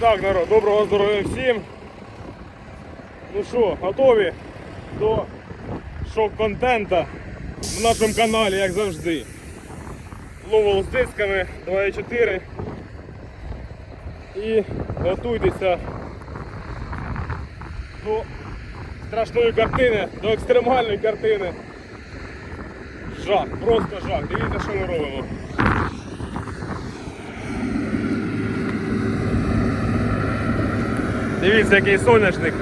так, народ, доброго здоров'я всім. Ну що, готові до шок-контента на нашому каналі, як завжди. Ловол з дисками 2.4. І готуйтеся до страшної картини, до екстремальної картини. Жах, просто жах. Дивіться, що ми робимо. Дивіться, який соняшник.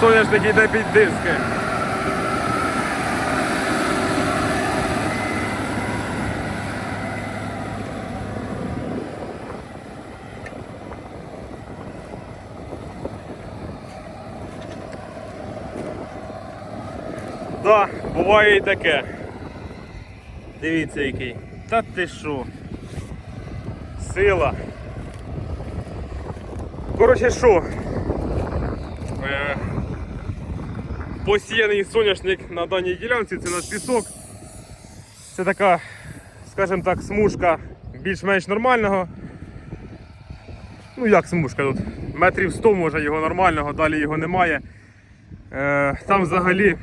Соняшник йде під диски. Да, буває і таке. Дивіться який. Та ти що? Сила. Коротше що? Е, посіяний соняшник на даній ділянці, це наш пісок. Це така, скажімо так, смужка більш-менш нормального. Ну як смужка тут? Метрів 100 може його нормального, далі його немає. Е, там взагалі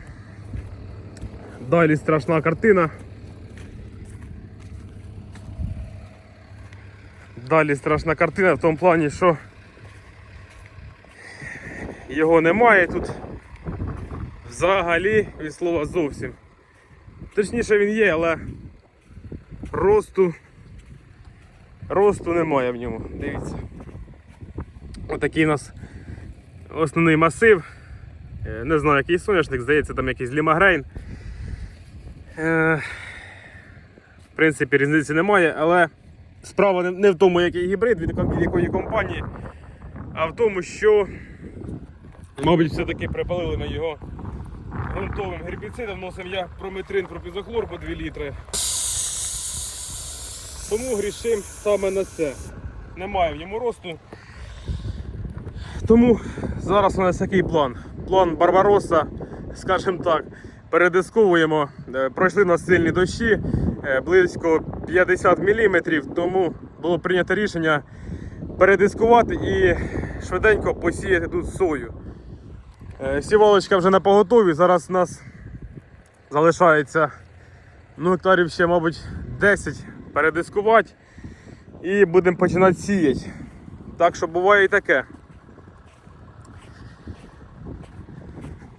далі страшна картина. Далі страшна картина в тому плані, що його немає тут взагалі від слова зовсім. Точніше він є, але росту росту немає в ньому. Дивіться. Отакий у нас основний масив. Е, Не знаю, який соняшник, здається, там якийсь лімагрейн. Е, В принципі, різниці немає, але справа не- не в тому, який гібрид, від якої компанії, а в тому, що, мабуть, все-таки припалили ми його грунтовим гербіцидом, вносив я прометрин пропізохлор по 2 літри. Тому грішим саме на це. Немає в ньому росту. Тому зараз у нас такий план. План Барбароса, скажімо так, передисковуємо. Е, Пройшли нас сильні дощі, е, близько 50 мм, тому було прийнято рішення передискувати і швиденько посіяти тут сою. Е, Сівалочка вже на поготові, зараз у нас залишається ну, гектарів ще, мабуть, 10 передискувати і будемо починати сіяти. Так що буває і таке.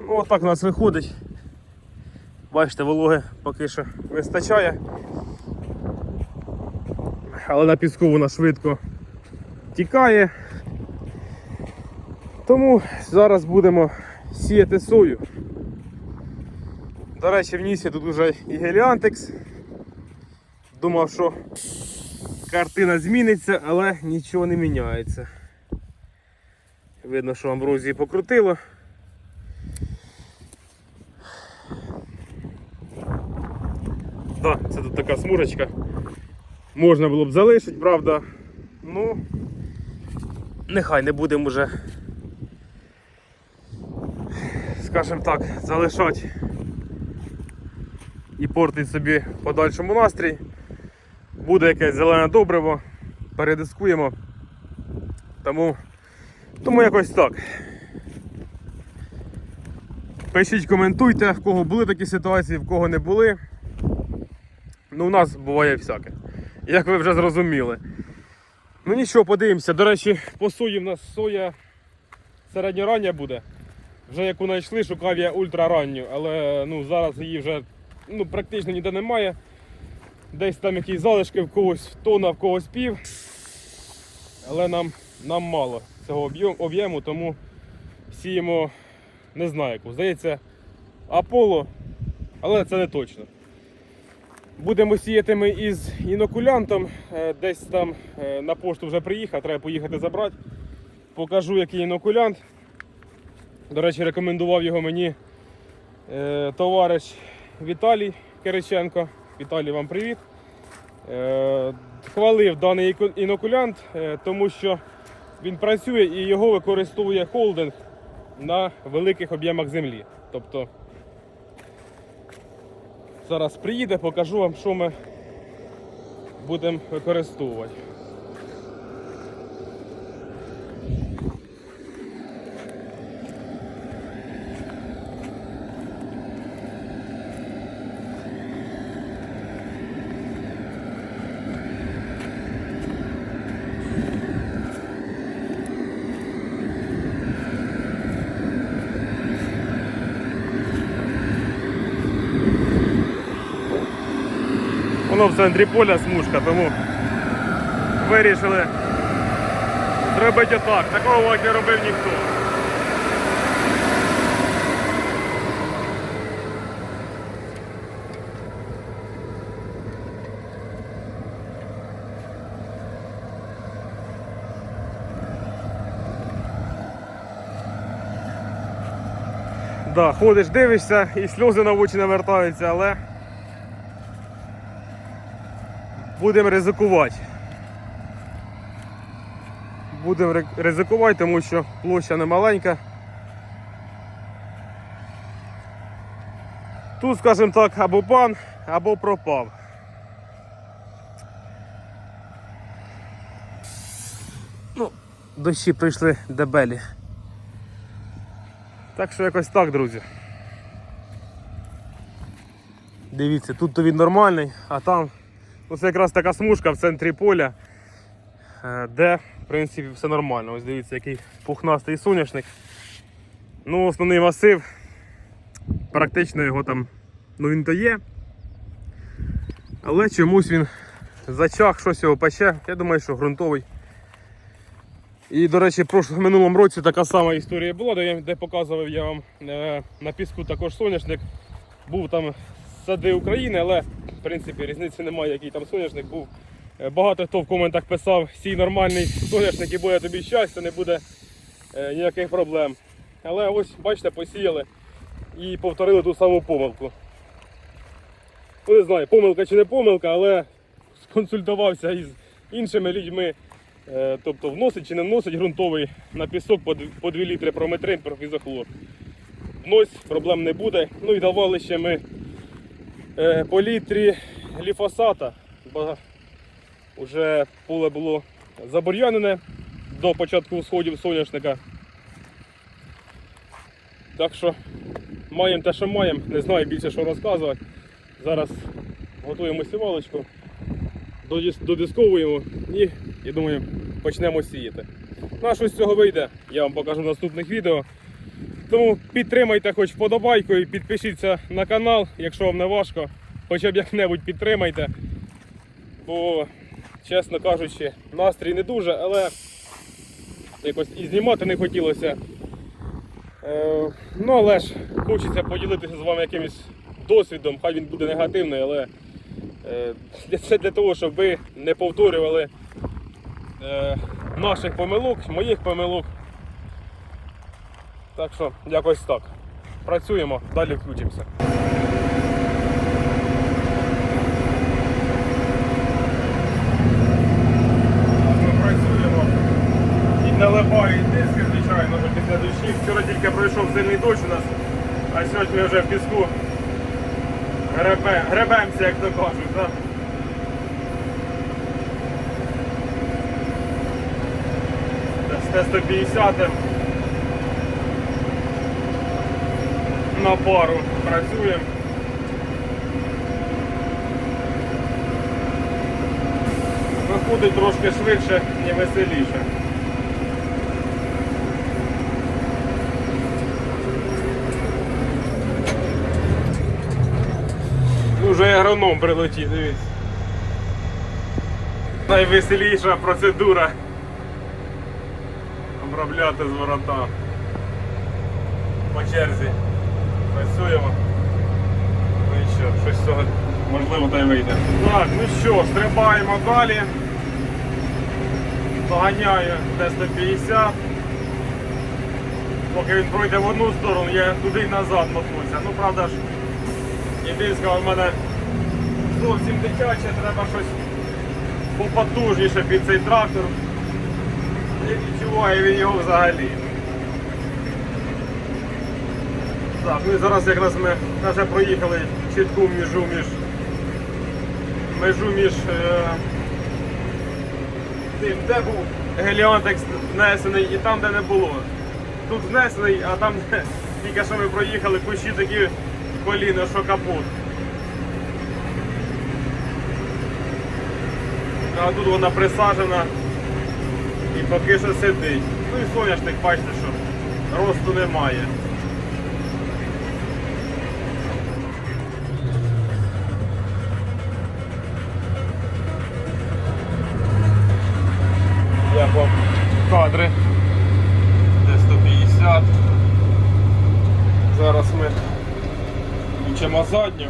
Ну, отак у нас виходить. Бачите, вологи поки що вистачає. Але на піску вона швидко тікає. Тому зараз будемо сіяти сою. До речі, в нісі тут уже і геліантекс. Думав, що картина зміниться, але нічого не міняється. Видно, що амброзії покрутило. Да, це тут така смужечка. Можна було б залишити, правда. Ну, нехай не будемо вже, скажімо так, залишати і портить собі подальшому настрій. Буде якесь зелене добриво, передискуємо. Тому, тому якось так. Пишіть, коментуйте, в кого були такі ситуації, в кого не були. Ну, у нас буває всяке. Як ви вже зрозуміли. Ну нічого, подивимося. До речі, по сої в нас соя середньорання буде. Вже яку знайшли, шукав я ультраранню, але ну, зараз її вже ну, практично ніде немає. Десь там якісь залишки в когось тона, в когось пів. Але нам, нам мало цього об'єм- об'єму, тому сіємо, не знаю яку. Здається, Аполло, але це не точно. Будемо сіяти ми із інокулянтом. Е, Десь там е, на пошту вже приїхав, треба поїхати забрати. Покажу, який інокулянт. До речі, рекомендував його мені е, товариш Віталій Кириченко. Віталій, вам привіт. Е, хвалив даний інокулянт, е, тому що він працює і його використовує холдинг на великих об'ємах землі. Тобто Зараз приїде, покажу вам, що ми будемо використовувати. Воно в центрі поля смужка, тому вирішили зробити отак. Такого не робив ніхто. Да, ходиш, дивишся і сльози на очі навертаються, але будемо ризикувати. Будемо ризикувати, тому що площа не маленька. Тут, скажімо так, або пан, або пропав. Ну, дощі прийшли дебелі. Так що якось так, друзі. Дивіться, тут то він нормальний, а там ось якраз така смужка в центрі поля, е, де, в принципі, все нормально. Ось дивіться, який пухнастий соняшник. Ну, основний масив, практично його там, ну він то є. Але чомусь він зачах, щось його пече. Я думаю, що ґрунтовий. І, до речі, в минулому році така сама історія була, де, я- де показував я вам е, на піску також соняшник. Був там сади України, але в принципі різниці немає, який там соняшник був. Е, Багато хто в коментах писав, сій нормальний соняшник і буде тобі щастя, не буде е, ніяких проблем. Але ось, бачите, посіяли і повторили ту саму помилку. Ну, не знаю, помилка чи не помилка, але сконсультувався із іншими людьми. Е, Тобто вносить чи не вносить ґрунтовий на пісок по 2 літри прометрин профізохлор. Внось, проблем не буде. Ну і давали ще ми по літрі гліфосата, бо вже поле було забур'янене до початку сходів соняшника. Так що маємо те, що маємо, не знаю більше що розказувати. Зараз готуємо сівалочку, додисковуємо і, я думаю, почнемо сіяти. Ну а що з цього вийде, я вам покажу в наступних відео. Тому підтримайте хоч вподобайкою, підпишіться на канал, якщо вам не важко, хоча б як-небудь підтримайте. Бо, чесно кажучи, настрій не дуже, але якось і знімати не хотілося. Е, ну але ж хочеться поділитися з вами якимось досвідом, хай він буде негативний, але е, це для того, щоб ви не повторювали е, наших помилок, моїх помилок. Так що якось так. Працюємо, далі включимося. Ми працюємо і наливають диски, звичайно, вже після дощів. Вчора тільки пройшов сильний дощ у нас, а сьогодні вже в піску гребе, гребемося, як то кажуть. Да? З Т-150 на пару працюємо. Виходить трошки швидше і веселіше. Ну, Вже агроном прилетів, дивіться. Найвеселіша процедура обробляти з ворота по черзі. Працюємо. Ну і що, щось цього можливо та й вийде. Так, ну що, стрибаємо далі. Доганяю Т-150. Поки він пройде в одну сторону, я туди й назад мотнуся. Ну правда ж, єдинська в мене зовсім дитяча, треба щось попотужніше під цей трактор. Не відчуває він його взагалі. Так, ну і зараз якраз ми вже проїхали чітку межу між межу між е, тим, де був геліантекс внесений і там, де не було. Тут внесений, а там де тільки що ми проїхали, кущі такі коліна, що капут. А тут вона присаджена і поки що сидить. Ну і соняшник, бачите, що росту немає. Задню.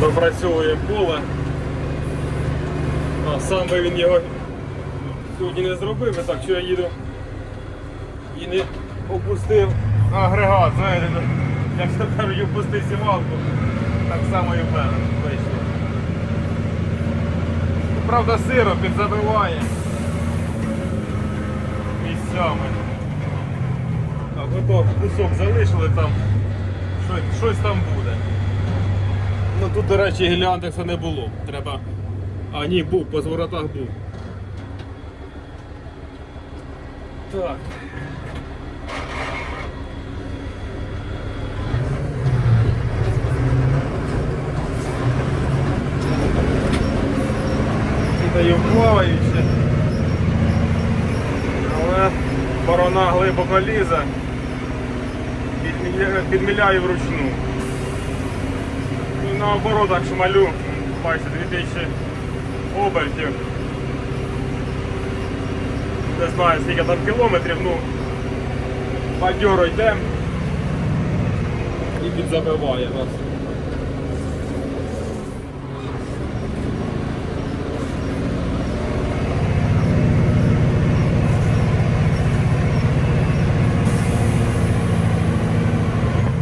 Допрацьовує поле. А сам би він його сьогодні не зробив, так що я їду і не опустив агрегат, знаєте, ну, як то кажуть, опусти сівалку, так само і в мене вийшло. Правда, сиро підзабиває місцями. Так, ото кусок залишили там, щось, щось там буде. Ну тут, до речі, геліантекса не було. Треба. А, ні, був, по зворотах був. Так. Кидаю плаваючи. Але борона глибоко лізе. Підміляю вручну. Ну, на оборотах шмалю, бачите, 2000 обертів. Не знаю скільки там кілометрів, ну бадьоро йде і підзабиває нас.